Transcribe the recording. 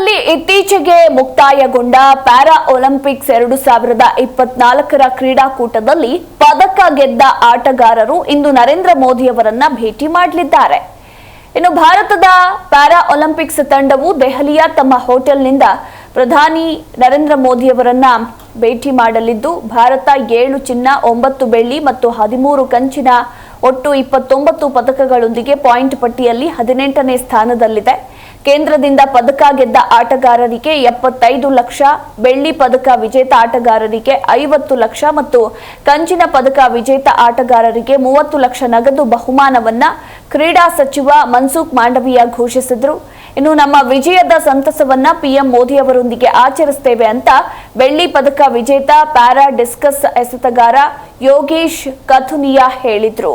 ಜಪಾನ್ನಲ್ಲಿ ಇತ್ತೀಚೆಗೆ ಮುಕ್ತಾಯಗೊಂಡ ಪ್ಯಾರಾ ಒಲಿಂಪಿಕ್ಸ್ ಎರಡು ಸಾವಿರದ ಇಪ್ಪತ್ನಾಲ್ಕರ ಕ್ರೀಡಾಕೂಟದಲ್ಲಿ ಪದಕ ಗೆದ್ದ ಆಟಗಾರರು ಇಂದು ನರೇಂದ್ರ ಮೋದಿಯವರನ್ನ ಭೇಟಿ ಮಾಡಲಿದ್ದಾರೆ. ಇನ್ನು ಭಾರತದ ಪ್ಯಾರಾ ಒಲಿಂಪಿಕ್ಸ್ ತಂಡವು ದೆಹಲಿಯ ತಮ್ಮ ಹೋಟೆಲ್ನಿಂದ ಪ್ರಧಾನಿ ನರೇಂದ್ರ ಮೋದಿಯವರನ್ನ ಭೇಟಿ ಮಾಡಲಿದ್ದು, ಭಾರತ ಏಳು ಚಿನ್ನ, ಒಂಬತ್ತು ಬೆಳ್ಳಿ ಮತ್ತು ಹದಿಮೂರು ಕಂಚಿನ ಒಟ್ಟು ಇಪ್ಪತ್ತೊಂಬತ್ತು ಪದಕಗಳೊಂದಿಗೆ ಪಾಯಿಂಟ್ ಪಟ್ಟಿಯಲ್ಲಿ ಹದಿನೆಂಟನೇ ಸ್ಥಾನದಲ್ಲಿದೆ. ಕೇಂದ್ರದಿಂದ ಪದಕ ಗೆದ್ದ ಆಟಗಾರರಿಗೆ ಎಪ್ಪತ್ತೈದು ಲಕ್ಷ, ಬೆಳ್ಳಿ ಪದಕ ವಿಜೇತ ಆಟಗಾರರಿಗೆ ಐವತ್ತು ಲಕ್ಷ ಮತ್ತು ಕಂಚಿನ ಪದಕ ವಿಜೇತ ಆಟಗಾರರಿಗೆ ಮೂವತ್ತು ಲಕ್ಷ ನಗದು ಬಹುಮಾನವನ್ನ ಕ್ರೀಡಾ ಸಚಿವ ಮನ್ಸುಖ್ ಮಾಂಡವಿಯಾ ಘೋಷಿಸಿದ್ರು. ಇನ್ನು ನಮ್ಮ ವಿಜಯದ ಸಂತಸವನ್ನ ಪಿಎಂ ಮೋದಿ ಅವರೊಂದಿಗೆ ಆಚರಿಸುತ್ತೇವೆ ಅಂತ ಬೆಳ್ಳಿ ಪದಕ ವಿಜೇತ ಪ್ಯಾರಾ ಡಿಸ್ಕಸ್ ಎಸೆತಗಾರ ಯೋಗೇಶ್ ಕಥುನಿಯಾ ಹೇಳಿದ್ರು.